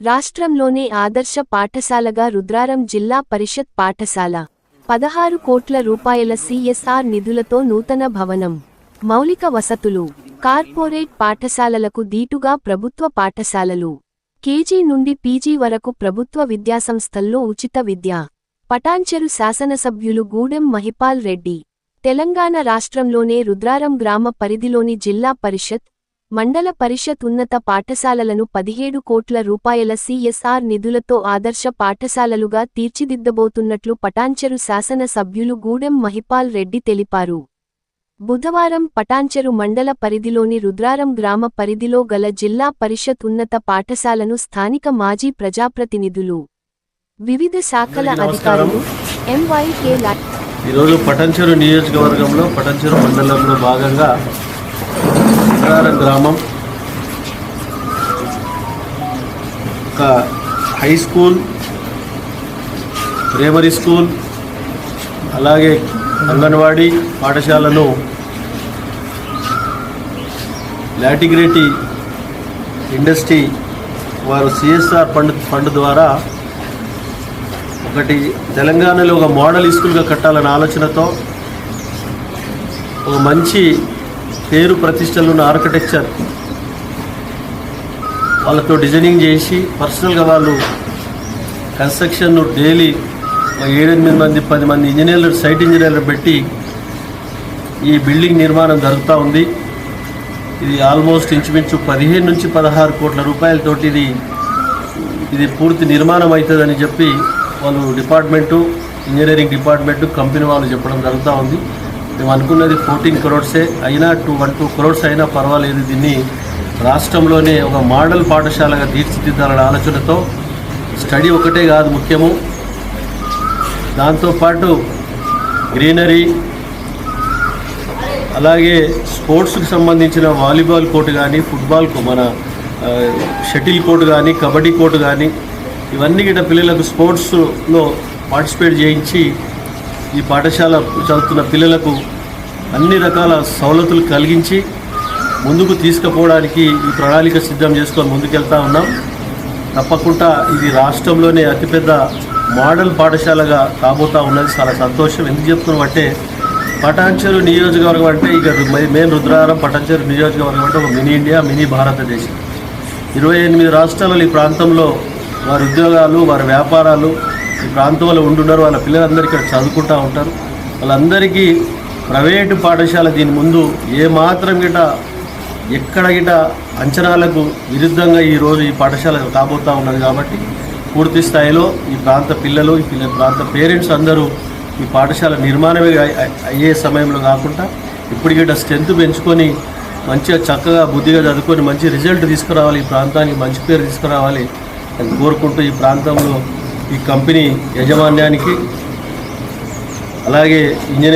రాష్ట్రంలోనే ఆదర్శ పాఠశాలగా రుద్రారం జిల్లా పరిషత్ పాఠశాల. పదహారు కోట్ల రూపాయల సిఎస్ఆర్ నిధులతో నూతన భవనం. మౌలిక వసతులు. కార్పొరేట్ పాఠశాలలకు దీటుగా ప్రభుత్వ పాఠశాలలు. కేజీ నుండి పీజీ వరకు ప్రభుత్వ విద్యాసంస్థల్లో ఉచిత విద్య. పటాంచెరు శాసనసభ్యులు గూడెం మహిపాల్ రెడ్డి. తెలంగాణ రాష్ట్రంలోనే రుద్రారం గ్రామ పరిధిలోని జిల్లా పరిషత్ మండల పరిషత్ ఉన్నత పాఠశాలలను పదిహేడు కోట్ల రూపాయల సిఎస్ఆర్ నిధులతో ఆదర్శ పాఠశాలలుగా తీర్చిదిద్దబోతున్నట్లు పటాన్చెరు శాసన సభ్యులు గూడెం మహిపాల్ రెడ్డి తెలిపారు. బుధవారం పటాన్చెరు మండల పరిధిలోని రుద్రారం గ్రామ పరిధిలో గల జిల్లా పరిషత్ ఉన్నత పాఠశాలను స్థానిక మాజీ ప్రజాప్రతినిధులు వివిధ శాఖల అధికారులు ఎంవైకే ఈరోజు పటంచెరు నియోజకవర్గంలో పటంచెరు మండలంలో భాగంగా చిత్రారం గ్రామం. ఒక హై స్కూల్ ప్రైమరీ స్కూల్ అలాగే అంగన్వాడీ పాఠశాలను లాటిగ్రేటి ఇండస్ట్రీ వారు సిఎస్ఆర్ ఫండ్ ఫండ్ ద్వారా ఒకటి తెలంగాణలో ఒక మోడల్ స్కూల్గా కట్టాలన్న ఆలోచనతో ఒక మంచి పేరు ప్రతిష్టలు ఉన్న ఆర్కిటెక్చర్ వాళ్ళతో డిజైనింగ్ చేసి పర్సనల్గా వాళ్ళు కన్స్ట్రక్షన్ డైలీ ఏడెనిమిది మంది పది మంది ఇంజనీర్లు సైట్ ఇంజనీర్లు పెట్టి ఈ బిల్డింగ్ నిర్మాణం జరుగుతూ ఉంది. ఇది ఆల్మోస్ట్ ఇంచుమించు పదిహేను నుంచి పదహారు కోట్ల రూపాయలతోటి ఇది ఇది పూర్తి నిర్మాణం అవుతుందని చెప్పి వాళ్ళు డిపార్ట్మెంటు ఇంజనీరింగ్ డిపార్ట్మెంటు కంపెనీ వాళ్ళు చెప్పడం జరుగుతూ ఉంది. మేము అనుకున్నది ఫోర్టీన్ క్రోడ్సే అయినా టూ వన్ టూ క్రోడ్స్ అయినా పర్వాలేదు. దీన్ని రాష్ట్రంలోనే ఒక మోడల్ పాఠశాలగా తీర్చిదిద్దాలనే ఆలోచనతో స్టడీ ఒకటే కాదు ముఖ్యము. దాంతోపాటు గ్రీనరీ అలాగే స్పోర్ట్స్కి సంబంధించిన వాలీబాల్ కోర్టు కానీ ఫుట్బాల్ కో- మన షటిల్ కోర్టు కానీ కబడ్డీ కోర్టు కానీ ఇవన్నీ గిట్ట పిల్లలకు స్పోర్ట్స్లో పార్టిసిపేట్ చేయించి ఈ పాఠశాల చదువుతున్న పిల్లలకు అన్ని రకాల సవలతులు కలిగించి ముందుకు తీసుకుపోవడానికి ఈ ప్రణాళిక సిద్ధం చేసుకొని ముందుకెళ్తా ఉన్నాం. తప్పకుండా ఇది రాష్ట్రంలోనే అతిపెద్ద మోడల్ పాఠశాలగా కాబోతా ఉన్నది. చాలా సంతోషం. ఎందుకు చెప్తున్నాం అంటే పటాన్చెరు నియోజకవర్గం అంటే ఇక మెయిన్ రుద్రారం పటాన్చెరు నియోజకవర్గం అంటే ఒక మినీ ఇండియా మినీ భారతదేశం. ఇరవై ఎనిమిది రాష్ట్రాలలో ఈ ప్రాంతంలో వారి ఉద్యోగాలు వారి వ్యాపారాలు ఈ ప్రాంతంలో ఉండున్నారు. వాళ్ళ పిల్లలందరూ ఇక్కడ చదువుకుంటూ ఉంటారు. వాళ్ళందరికీ ప్రైవేటు పాఠశాల దీని ముందు ఏ మాత్రం గిట ఎక్కడ గిట అంచనాలకు విరుద్ధంగా ఈరోజు ఈ పాఠశాల కాబోతా ఉన్నది కాబట్టి పూర్తి స్థాయిలో ఈ ప్రాంత పిల్లలు ఈ పిల్ల ప్రాంత పేరెంట్స్ అందరూ ఈ పాఠశాల నిర్మాణమే అయ్యే సమయంలో కాకుండా ఇప్పటికిట స్ట్రెంత్ పెంచుకొని మంచిగా చక్కగా బుద్ధిగా చదువుకొని మంచి రిజల్ట్ తీసుకురావాలి ఈ ప్రాంతానికి మంచి పేరు తీసుకురావాలి అని కోరుకుంటూ ఈ ప్రాంతంలో ఈ కంపెనీ యాజమాన్యానికి అలాగే ఇంజనీరింగ్